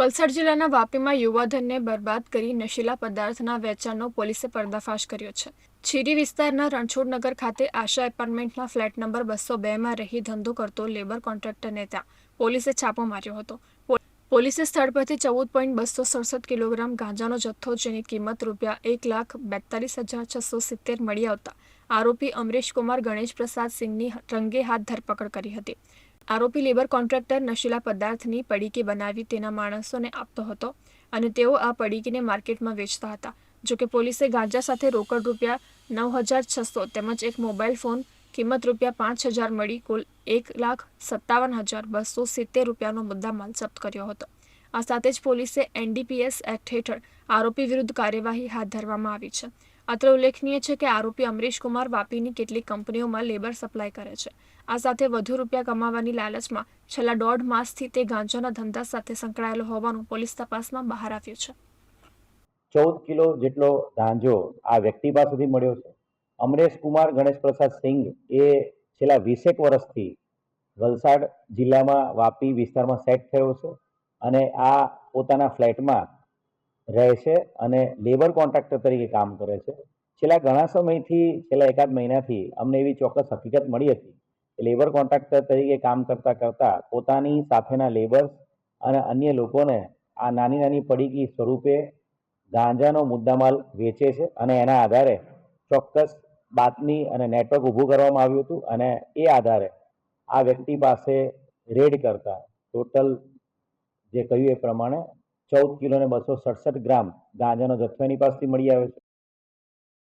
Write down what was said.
વલસાડ જિલ્લાના વાપીમાં યુવાધનને બરબાદ કરી નશીલા પદાર્થના વેચાણનો પોલીસે પર્દાફાશ કર્યો છે. છીરી વિસ્તારના રણછોડનગર ખાતે આશા એપાર્ટમેન્ટના ફ્લેટ નંબર બસો બેમાં રહી ધંધો કરતો લેબર કોન્ટ્રાક્ટરને ત્યાં પોલીસે છાપો માર્યો હતો. પોલીસે સ્થળ પરથી ચૌદ પોઈન્ટ બસો સડસઠ કિલોગ્રામ ગાંજાનો જથ્થો જેની કિંમત રૂપિયા એક લાખ બેતાલીસ હજાર છસો સિત્તેર મળી આવતા આરોપી અમરીશ કુમાર ગણેશ પ્રસાદ સિંહની રંગે હાથ ધરપકડ કરી હતી. આરોપી લેબર કોન્ટ્રાક્ટર નશીલા પદાર્થની પડીકી બનાવી તેના માણસોને આપતો હતો અને તેઓ આ પડીકીને માર્કેટમાં વેચતા હતા. જોકે પોલીસે ગાંજા સાથે રોકડ રૂપિયા નવ હજાર છસો તેમજ એક મોબાઈલ ફોન કિંમત રૂપિયા પાંચ હજાર મળી કુલ એક લાખ સત્તાવન હજાર બસો સિત્તેર રૂપિયાનો મુદ્દામાલ જપ્ત કર્યો હતો. આ સાથે જ પોલીસે એનડીપીએસ એક્ટ હેઠળ આરોપી વિરુદ્ધ કાર્યવાહી હાથ ધરવામાં આવી છે. અત્રે ઉલ્લેખનીય છે કે આરોપી અમરીશ કુમાર વાપીની કેટલીક કંપનીઓમાં લેબર સપ્લાય કરે છે. આ સાથે વધુ રૂપિયા કમાવાની લાલચમાં છેલ્લા દોઢ માસથી તે ગાંજાના ધંધા સાથે સંકળાયેલો હોવાનું પોલીસ તપાસમાં બહાર આવ્યું છે. ચૌદ કિલો જેટલો ગાંજો આ વ્યક્તિ પાસેથી મળ્યો છે. અમરેશ કુમાર, ગણેશ પ્રસાદ સિંઘ એ છેલ્લા વીસેક વર્ષથી વલસાડ જિલ્લામાં વાપી વિસ્તારમાં સેટ થયો છે અને આ પોતાના ફ્લેટમાં રહે છે અને લેબર કોન્ટ્રાક્ટર તરીકે કામ કરે છે. છેલ્લા ઘણા સમયથી, છેલ્લા એકાદ મહિનાથી અમને એવી ચોક્કસ હકીકત મળી હતી કે લેબર કોન્ટ્રાક્ટર તરીકે કામ કરતા કરતા પોતાની સાથેના લેબર્સ અને અન્ય લોકોને આ નાની નાની પડીકી સ્વરૂપે ગાંજાનો મુદ્દામાલ વેચે છે અને એના આધારે ચોક્કસ બાતમી અને નેટવર્ક ઊભું કરવામાં આવ્યું હતું અને એ આધારે આ વ્યક્તિ પાસે રેડ કરતા ટોટલ જે કહ્યું એ પ્રમાણે ચૌદ કિલો ને બસો સડસઠ ગ્રામ ગાંજાનો જથ્થો એની પાસેથી મળી આવ્યો છે.